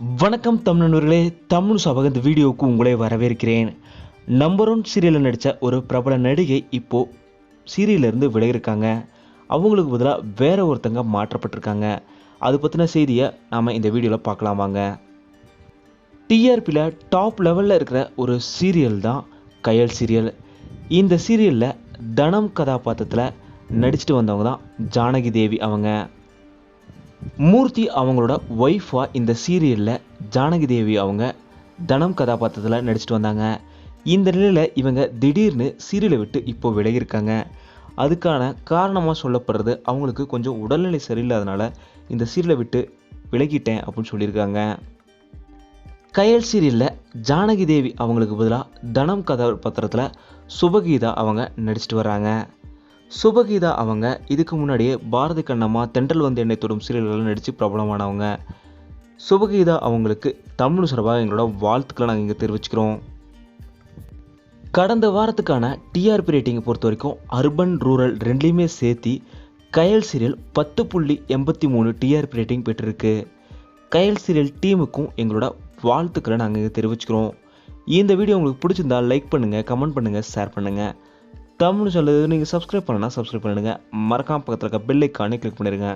வணக்கம் தமிழர்களே தமிழ் சபக இந்த வீடியோவுக்கு உங்களை வரவேற்கிறேன். நம்பர் ஒன் சீரியலில் நடித்த ஒரு பிரபல நடிகை இப்போது சீரியலிருந்து விலகியிருக்காங்க. அவங்களுக்கு பதிலாக வேற ஒருத்தங்க மாற்றப்பட்டிருக்காங்க. அது பற்றின செய்தியை நாம் இந்த வீடியோவில் பார்க்கலாம் வாங்க. டிஆர்பியில் டாப் லெவலில் இருக்கிற ஒரு சீரியல் தான் கயல் சீரியல் இந்த சீரியலில் தனம் கதாபாத்திரத்தில் நடிச்சுட்டு வந்தவங்க தான் ஜானகி தேவி அவங்க. மூர்த்தி அவங்களோட ஒய்ஃபாக இந்த சீரியலில் ஜானகி தேவி அவங்க தனம் கதாபாத்திரத்தில் நடிச்சிட்டு வந்தாங்க. இந்த நிலையில் இவங்க திடீர்னு சீரியலை விட்டு இப்போ விலகியிருக்காங்க. அதுக்கான காரணமாக சொல்லப்படுறது அவங்களுக்கு கொஞ்சம் உடல்நிலை சரியில்லாதனால இந்த சீரியலை விட்டு விலகிட்டேன் அப்படின்னு சொல்லியிருக்காங்க. கயல் சீரியலில் ஜானகி தேவி அவங்களுக்கு பதிலாக தனம் கதாபாத்திரத்தில் சுபகீதா அவங்க நடிச்சிட்டு வராங்க சுபகீதா அவங்க இதுக்கு முன்னாடியே பாரதி கண்ணம்மா தென்றல் வந்து எண்ணெய் தொடும் சீரியல்கள் நடித்து பிரபலமானவங்க. சுபகீதா அவங்களுக்கு தமிழ் சார்பாக எங்களோட வாழ்த்துக்களை நாங்கள் இங்கே தெரிவிச்சுக்கிறோம். கடந்த வாரத்துக்கான டிஆர்பி ரேட்டிங்கை பொறுத்த வரைக்கும் அர்பன் ரூரல் ரெண்டுலேயுமே சேர்த்தி கயல் சீரியல் பத்து புள்ளி எண்பத்தி மூணு டிஆர்பி ரேட்டிங் பெற்றிருக்கு. கயல் சீரியல் டீமுக்கும் எங்களோட வாழ்த்துக்களை நாங்கள் இங்கே தெரிவிச்சுக்கிறோம். இந்த வீடியோ உங்களுக்கு பிடிச்சிருந்தா லைக் பண்ணுங்கள் கமெண்ட் பண்ணுங்கள் ஷேர் பண்ணுங்கள் தமிழ் சொல்லுது நீங்கள் சப்ஸ்கிரைப் பண்ணனா சப்ஸ்கிரைப் பண்ணிடுங்க. மறக்காம பக்கத்தில் இருக்க பெல் ஐக்கானே கிளிக் பண்ணிடுங்க.